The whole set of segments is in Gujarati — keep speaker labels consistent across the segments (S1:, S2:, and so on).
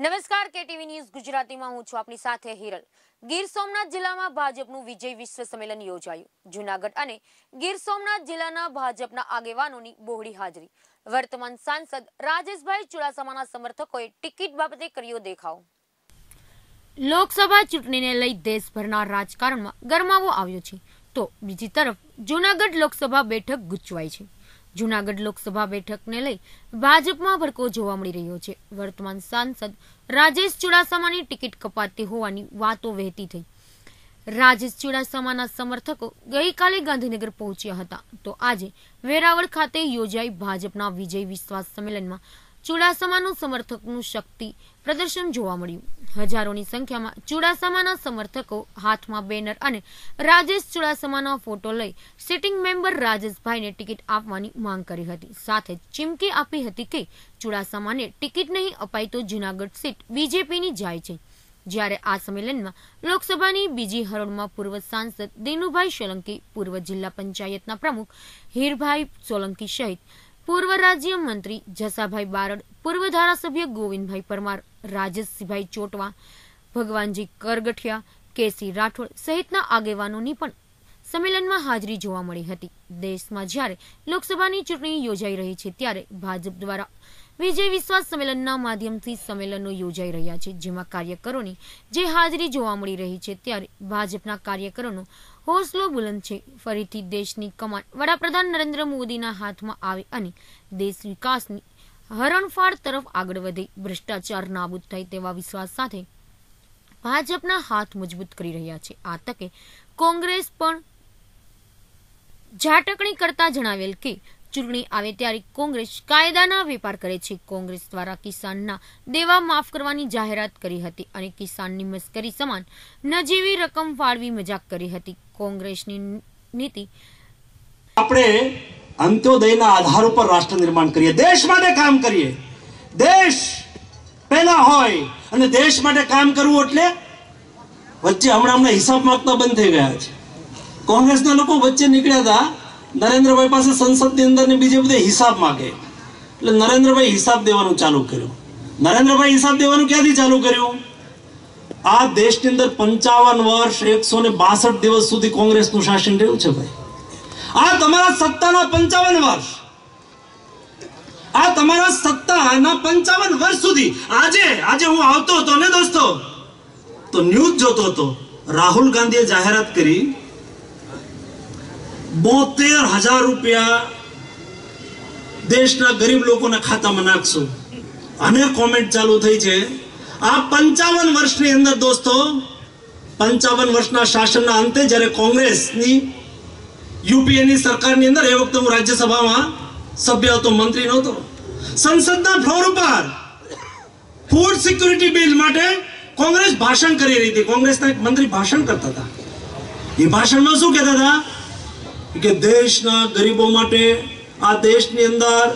S1: નમસ્કાર, કેટીવી ન્યૂઝ ગુજરાતીમાં હું છું આપની સાથે હિરલ. ગીર સોમનાથ જિલ્લામાં ભાજપનું વિજય વિશ્વ સંમેલન યોજાયું. જુનાગઢ અને ગીર સોમનાથ જિલ્લાના ભાજપના આગેવાનોની બહોળી હાજરી. વર્તમાન સાંસદ રાજેશભાઈ ચુડાસમાના સમર્થકોએ ટિકિટ બાબતે કર્યો દેખાવ. લોકસભા ચૂંટણીને લઈ દેશભરના રાજકારણમાં ગરમાવો આવ્યો છે. તો બીજી તરફ જુનાગઢ લોકસભા બેઠક ગુચવાઈ છે. જૂનાગઢ લોકસભા બેઠકને લઈ ભાજપમાં ભડકો જોવા મળી રહ્યો છે. વર્તમાન સાંસદ રાજેશ ચુડાસમાની ટિકિટ કપાતી હોવાની વાતો વહેતી થઈ. રાજેશ ચુડાસમાના સમર્થકો ગઈકાલે ગાંધીનગર પહોંચ્યા હતા. તો આજે વેરાવળ ખાતે યોજાઈ ભાજપના વિજય વિશ્વાસ સંમેલનમાં ચુડાસમાનું સમર્થકનું શક્તિ પ્રદર્શન જોવા મળ્યું. હજારોની સંખ્યામાં ચુડાસમાના સમર્થકો હાથમાં બેનર અને રાજેશ ચુડાસમાનો ફોટો લઈ સિટિંગ મેમ્બર રાજેશભાઈને ટિકિટ આપવાની માંગ કરી હતી. સાથે ચીમકી આપી હતી કે ચુડાસમાને ટિકિટ નહીં અપાય તો જૂનાગઢ સીટ બીજેપીની જાય છે. જ્યારે આ સંમેલનમાં લોકસભાની બીજી હરોળમાં પૂર્વ સાંસદ દિનુભાઈ સોલંકી, પૂર્વ જિલ્લા પંચાયતના પ્રમુખ હીરભાઈ સોલંકી સહિત પૂર્વ રાજ્ય મંત્રી જસાભાઈ બારડ, પૂર્વ ધારાસભ્ય ગોવિંદભાઈ પરમાર રાજેશભાઈ ચોટવા, ભગવાનજી કરગઠિયા, કેસી રાઠોડ સહિતના આગેવાનોની પણ સંમેલનમાં હાજરી જોવા મળી હતી. દેશમાં જ્યારે લોકસભાની ચૂંટણી યોજાઈ રહી છે, ત્યારે ભાજપ દ્વારા વિજય વિશ્વાસ સંમેલનના માધ્યમથી સંમેલનો યોજાઈ રહ્યા છે, જેમાં કાર્યકરોની જે હાજરી જોવા મળી રહી છે, ત્યારે ભાજપના કાર્યકરોનો હોસલો બુલંદ છે. ફરીથી દેશની કમાન વડાપ્રધાન નરેન્દ્ર મોદીના હાથમાં આવે અને દેશ વિકાસની હરણફાળ તરફ આગળ વધે. ભ્રષ્ટાચાર નાબૂદ થાય તેવા વિશ્વાસ સાથે ભાજપના હાથ મજબૂત કરી રહ્યા છે. આ તકે કોંગ્રેસ પણ ઝાટકણી કરતા જણાવેલ કે ચૂંટણી આવે ત્યારે કોંગ્રેસ કાયદાના વેપાર કરે છે. કોંગ્રેસ દ્વારા કિસાનના દેવા માફ કરવાની જાહેરાત કરી હતી અને કિસાનની મસ્કરી સમાન નજીવી રકમ ફાળવી મજાક કરી હતી. કોંગ્રેસની નીતિ.
S2: આપણે અંત્યોદયના આધાર ઉપર રાષ્ટ્ર નિર્માણ કરીએ. દેશ માટે કામ કરીએ. દેશ પહેલા હોય અને દેશ માટે કામ કરવું એટલે વચ્ચે હમણાં હમણાં હિસાબ માંગતા બંધ થઈ ગયા છે. કોંગ્રેસના લોકો વચ્ચે નીકળ્યા હતા. નરેન્દ્રભાઈ પાસે સંસદની અંદર ને બીજે બધે હિસાબ માગે. એટલે નરેન્દ્રભાઈ હિસાબ દેવાનું ચાલુ કર્યું. નરેન્દ્રભાઈ હિસાબ દેવાનું ક્યાંથી ચાલુ કર્યું? આ દેશની અંદર પંચાવન વર્ષ, એકસો ને બાસઠ દિવસ સુધી કોંગ્રેસનું શાસન રહ્યું છે ભાઈ. આ તમારા સત્તાના પંચાવન વર્ષ. આ તમારા સત્તાના પંચાવન વર્ષ સુધી. આજે આજે હું આવતો હતો ને દોસ્તો? તો ન્યૂઝ જોતો હતો. રાહુલ ગાંધીએ જાહેરાત કરી, બોતેર હજાર રૂપિયા દેશના ગરીબ લોકોના ખાતામાં નાખશું. અને કોમેન્ટ ચાલુ થઈ છે. આ પંચાવન વર્ષની અંદર દોસ્તો, પંચાવન વર્ષના શાસનના અંતે જ્યારે કોંગ્રેસની, યુપીએની સરકારની અંદર એ વખતે હું રાજ્યસભામાં સભ્ય હતો, મંત્રી નહોતો. સંસદના ફ્લોર ઉપર ફૂડ સિક્યુરિટી બિલ માટે કોંગ્રેસ ભાષણ કરી રહી હતી. કોંગ્રેસના એક મંત્રી ભાષણ કરતા હતા. એ ભાષણમાં શું કહેતા હતા? કે દેશના ગરીબો માટે આ દેશની અંદર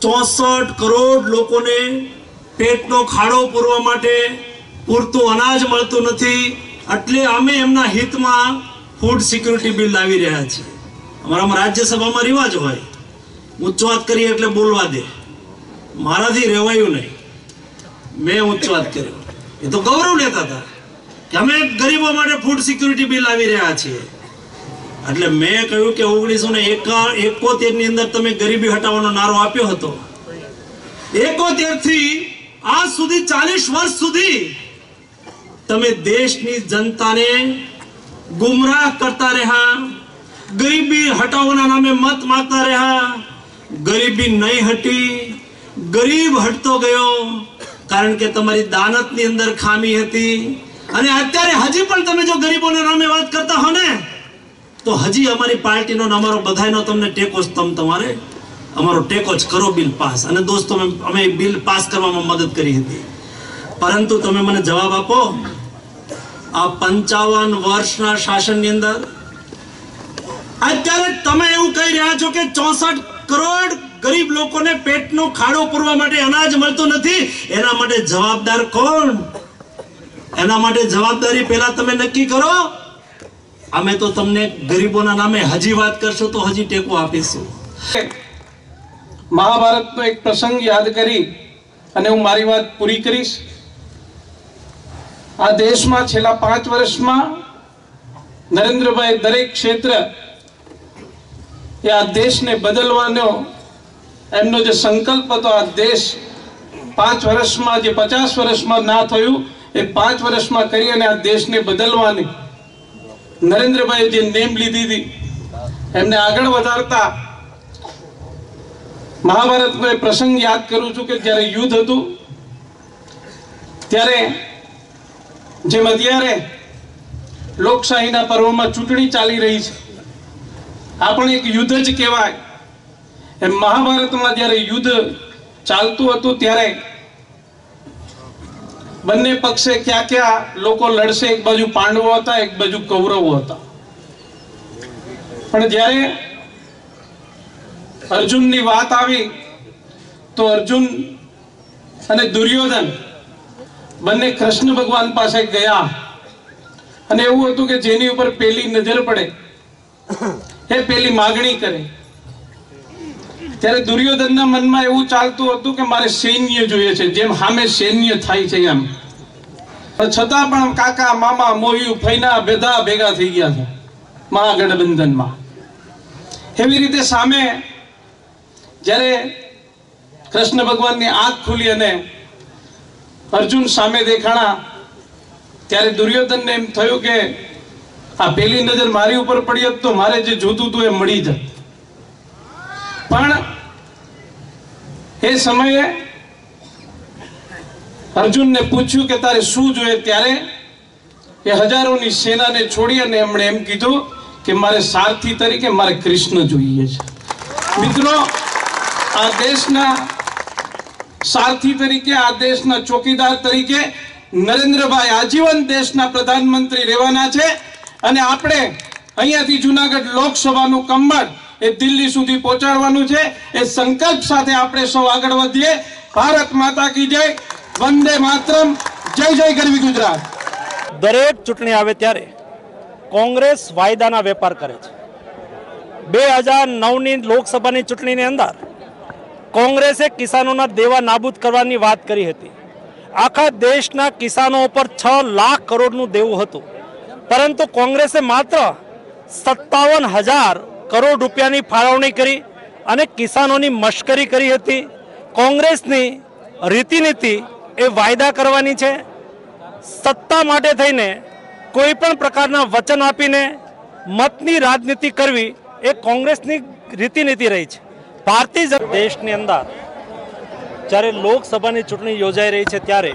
S2: ચોસઠ કરોડ લોકોને પેટનો ખાડો પૂરવા માટે પૂરતું અનાજ મળતું નથી. એટલે અમે એમના હિતમાં ફૂડ સિક્યુરિટી બિલ લાવી રહ્યા છીએ. અમારામાં રાજ્યસભામાં રિવાજ હોય. ઉચ્ચ વાત કરીએ એટલે બોલવા દે. મારાથી રહેવાયું નહીં. મેં ઉચ્ચ વાત કર્યો એ તો ગૌરવ લેતા હતા કે અમે ગરીબો માટે ફૂડ સિક્યુરિટી બિલ લાવી રહ્યા છીએ. એટલે મેં કહ્યું કે ઓગણીસો ને એકોતેરની અંદર તમે ગરીબી હટાવવાનો નારો આપ્યો હતો. એકોતેરથી આજ સુધી ચાલીસ વર્ષ સુધી તમે દેશની જનતાને ગુમરાહ કરતા રહ્યા, ગરીબી હટાવવાના નામે મત માગતા રહ્યા, ગરીબી નહીં હટી, ગરીબ હટતો ગયો, કારણ કે તમારી દાનતની અંદર ખામી હતી. અને અત્યારે હજી પણ તમે જો ગરીબોના નામે વાત કરતા હો ને, તો હજી અમારી પાર્ટીનો અમારો બધાનો તમને ટેકો સ્તંભ તમ તમારે અમારો ટેકો જ કરો બિલ પાસ. અને દોસ્તો, અમે- બિલ પાસ કરવામાં મદદ કરી હતી. પરંતુ તમે મને જવાબ આપો, આ પંચાવન વર્ષના શાસનની અંદર અત્યારે તમે એવું કહી રહ્યા છો કે ચોસઠ કરોડ ગરીબ લોકોને પેટનો ખાડો પૂરવા માટે અનાજ મળતું નથી? એના માટે જવાબદાર કોણ? એના માટે જવાબદારી પહેલા તમે નક્કી કરો. અમે તો તમને ગરીબોના નામે હજી વાત કરશો, તો હજી ટેકો આપીશું.
S3: મહાભારતનો એક પ્રસંગ યાદ કરી અને હું મારી વાત પૂરી કરીશ. આ દેશમાં છેલ્લા પાંચ વર્ષમાં નરેન્દ્રભાઈ દરેક ક્ષેત્ર એ આ દેશને બદલવાનો એમનો જે સંકલ્પ હતો, આ દેશ પાંચ વર્ષમાં જે પચાસ વર્ષમાં ના થયું, એ પાંચ વર્ષમાં કરી અને આ દેશને બદલવાની. નરેન્દ્રભાઈ જે નેમ લીધી હતી, એમને આગળ વધારતા મહાભારતનો એ પ્રસંગ યાદ કરું છું કે જ્યારે યુદ્ધ હતું, ત્યારે જેમ અત્યારે લોકશાહીના પર્વમાં ચૂંટણી ચાલી રહી છે, આ પણ એક યુદ્ધ જ કહેવાય. એમ મહાભારતમાં જ્યારે યુદ્ધ ચાલતું હતું, ત્યારે બંને પક્ષે ક્યાં ક્યાં લોકો લડશે, એક બાજુ પાંડવો હતા, એક બાજુ કૌરવો હતા. પણ જ્યારે અર્જુનની વાત આવી તો અર્જુન અને દુર્યોધન બંને કૃષ્ણ ભગવાન પાસે ગયા. અને એવું હતું કે જેની ઉપર પેલી નજર પડે, એ પેલી માગણી કરે. ત્યારે દુર્યોધનના મનમાં એવું ચાલતું હતું કે મારે સૈન્ય જોઈએ છે, જેમ સામે સૈન્ય થાય છે એમ. છતાં પણ કાકા, મામા મોહિયું ફૈના બધા ભેગા થઈ ગયા છે મહાગઠબંધનમાં. એવી રીતે સામે જ્યારે કૃષ્ણ ભગવાનની આંખ ખુલી અને અર્જુન સામે દેખાણા, ત્યારે દુર્યોધનને એમ થયું કે આ પેલી નજર મારી ઉપર પડી હોત તો મારે જે જોતું હતું એ મળી જત. પણ એ સમયે અર્જુનને પૂછ્યું કે તારે શું જોઈએ ત્યારે એ હજારોની સેનાને છોડી અને એમણે એમ કીધું કે મારે સારથી તરીકે મારે કૃષ્ણ જોઈએ છે. મિત્રો આ દેશના સારથી તરીકે, આ દેશના ચોકીદાર તરીકે નરેન્દ્રભાઈ આજીવન દેશના પ્રધાનમંત્રી રહેવાના છે. અને આપણે અહીંયાથી જુનાગઢ લોકસભાનું કમળ એ દિલ્હી સુધી પહોંચાડવાનું છે. એ સંકલ્પ સાથે આપણે સૌ આગળ વધીએ. ભારત માતા કી જય. વંદે માતરમ. જય જય ગરવી ગુજરાત.
S2: દરેક ચૂંટણી આવે ત્યારે કોંગ્રેસ વાયદાના વેપાર કરે છે. બે હજાર નવની લોકસભાની ચૂંટણીની અંદર કોંગ્રેસે કિસાનોના દેવા નાબૂદ કરવાની વાત કરી હતી. આખા દેશના કિસાનો ઉપર છ લાખ કરોડનું દેવું હતું. પરંતુ કોંગ્રેસે માત્ર સત્તાવન હજાર કરોડ રૂપિયાની ફાળવણી કરી અને કિસાનોની મશ્કરી કરી હતી. કોંગ્રેસની રીતિનીતિ એ વાયદા કરવાની છે. સત્તા માટે થઈને કોઈ પણ પ્રકારના વચન આપીને મતની રાજનીતિ કરવી એ કોંગ્રેસની રીતિનીતિ રહી છે. ભારતીય જનતા દેશની અંદર જ્યારે લોકસભાની ચૂંટણી યોજાઈ રહી છે ત્યારે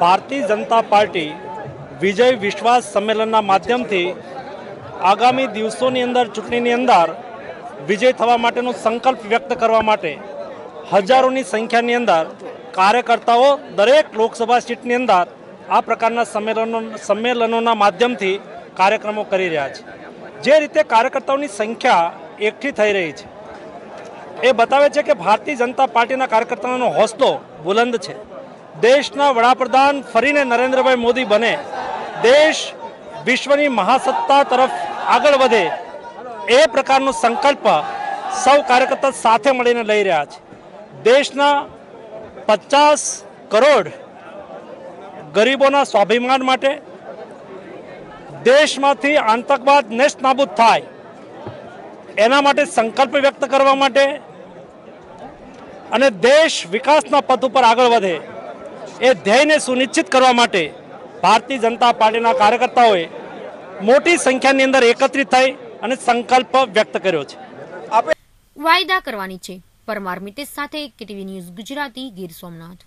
S2: ભારતીય જનતા પાર્ટી વિજય વિશ્વાસ સંમેલનના માધ્યમથી આગામી દિવસોની અંદર, ચૂંટણીની અંદર વિજય થવા માટેનો સંકલ્પ વ્યક્ત કરવા માટે હજારોની સંખ્યાની અંદર કાર્યકર્તાઓ દરેક લોકસભા સીટની અંદર આ પ્રકારના સંમેલનો સંમેલનોના માધ્યમથી કાર્યક્રમો કરી રહ્યા છે. જે રીતે કાર્યકર્તાઓની સંખ્યા એકઠી થઈ રહી છે એ બતાવે છે કે ભારતીય જનતા પાર્ટીના કાર્યકર્તાઓનો હોસલો બુલંદ છે. દેશના વડાપ્રધાન ફરીને નરેન્દ્રભાઈ મોદી બને. દેશ વિશ્વની મહાસત્તા તરફ આગળ વધે એ પ્રકારનો સંકલ્પ સૌ કાર્યકર્તા સાથે મળીને લઈ રહ્યા છે. દેશના પચાસ કરોડ ગરીબોના સ્વાભિમાન માટે દેશમાંથી આતંકવાદ નેસ્ત નાબૂદ થાય. એના માટે સંકલ્પ વ્યક્ત કરવા માટે અને દેશ વિકાસના પથ ઉપર આગળ વધે એ ધ્યેયને સુનિશ્ચિત કરવા માટે ભારતીય જનતા પાર્ટીના કાર્યકર્તાઓએ મોટી સંખ્યાની અંદર એકત્રિત થઈ અને સંકલ્પ વ્યક્ત કર્યો છે.
S1: વાયદા કરવાની છે. પરમાર મિતેશ સાથે કેટીવી ન્યૂઝ ગુજરાતી ગીર સોમનાથ.